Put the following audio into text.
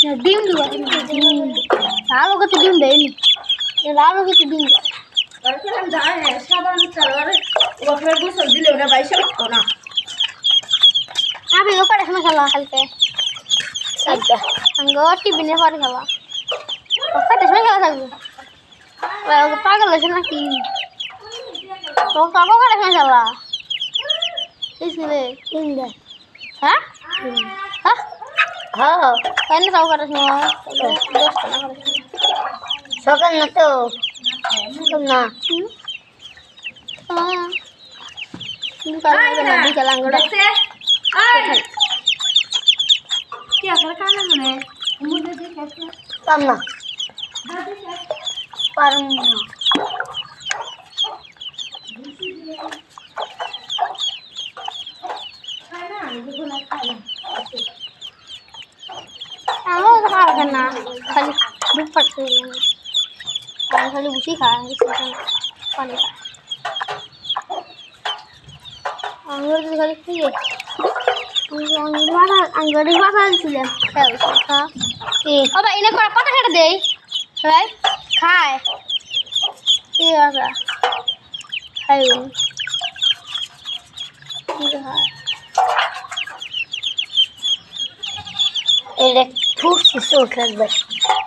ডিম দিব আলো কিছু ডিম দেয়নি আলো কিছু ডিম আমি ওখানে সময় খেলা কালকে নিয়ে পরে খেলা ওখানে সময় খেলা থাকবে পাগল হয়েছে নাকি ওখানে সময় খেলা ইসলে তিনটে হ্যাঁ। হ্যাঁ হ্যাঁ কেন তাও করার সময় দশটা না। সকাল না তো? সকাল না। হ্যাঁ। বিকাল হবে না বিকাল আঙ্গুরা পাম না। পারম না আমার তো খাওয়া না খালি দুধ পাচ্ছে আমি খালি বুঝি খাই পানি আঙ্গুর যদি খালি খেয়ে আঙ্গুর মাথা আঙ্গুরের মাথা দিয়েছিলাম বাবা এনে করা পাতা কেটে দেই ভাই খায় কি বাবা খাই কি খায় elektrik sesi.